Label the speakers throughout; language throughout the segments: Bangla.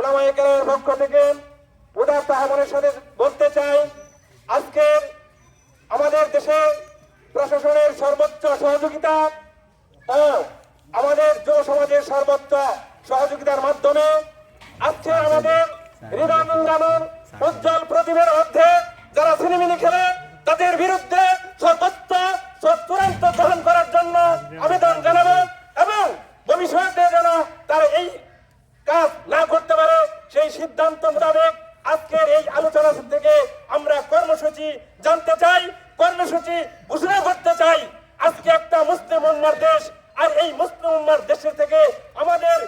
Speaker 1: ওলামায়ে কেরামের পক্ষ থেকে সাথে বলতে চাই আজকের আমাদের দেশে প্রশাসনের সর্বোচ্চ সহযোগিতা ও আমাদের যুব সর্বোচ্চ সহযোগিতার মাধ্যমে আজকে আমাদের হৃদয় মিঙ্গানোর উজ্জ্বল প্রতিভার মধ্যে যারা সিনেমিনি খেলে, তাদের বিরুদ্ধে সর্বোচ্চ চূড়ান্ত গ্রহণ করার জন্য আবেদন জানাব এবং ভবিষ্যতে যেন তারা এই কাজ না করতে পারে সেই সিদ্ধান্ত মোতাবেক আজকের এই আলোচনা থেকে আমরা কর্মসূচি জানতে চাই, কর্মসূচি ঘোষণা করতে চাই। আজকে একটা মুসলিম উম্মার দেশ, আর এই মুসলিম উম্মার দেশের থেকে আমাদের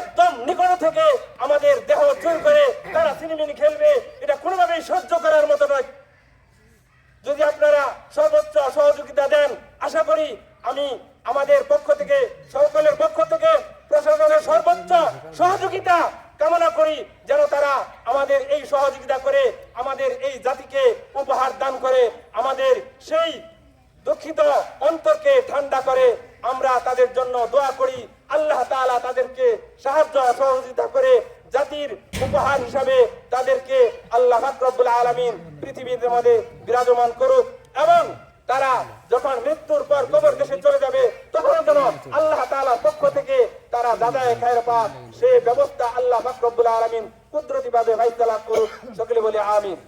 Speaker 1: একদম নিকট থেকে আমাদের দেহ চুরি করে তারা সিনেমিনি খেলবে। এটা কোনোভাবেই সহ্য করার মতো নয়। যদি আপনারা সর্বোচ্চ সহযোগিতা দেন, আশা করি আমি আমাদের পক্ষ থেকে, সকলের পক্ষ থেকে প্রশাসনের সর্বোচ্চ সহযোগিতা কামনা করি যেন তারা আমাদের এই সহযোগিতা করে, আমাদের এই জাতিকে উপহার দান করে, আমাদের সেই দুঃখিত অন্তরকে ঠান্ডা করে। আমরা তাদের জন্য দোয়া করি, আল্লাহ তাআলা তাদেরকে সাহায্য সহযোগিতা করে, জাতির উপহার হিসাবে তাদেরকে আল্লাহ ফাকরুল আলমিন পৃথিবীর মধ্যে বিরাজমান করুক এবং তারা যখন মৃত্যুর পর কবর দেশে চলে যাবে, তখন যেন আল্লাহ দাদায় খায়ের পাক। সে ব্যবস্থা আল্লাহ ফাকরুল আলমিন কুদরতিভাবে ভাবে ফাইসালা করুক। সকলে বলে আমিন।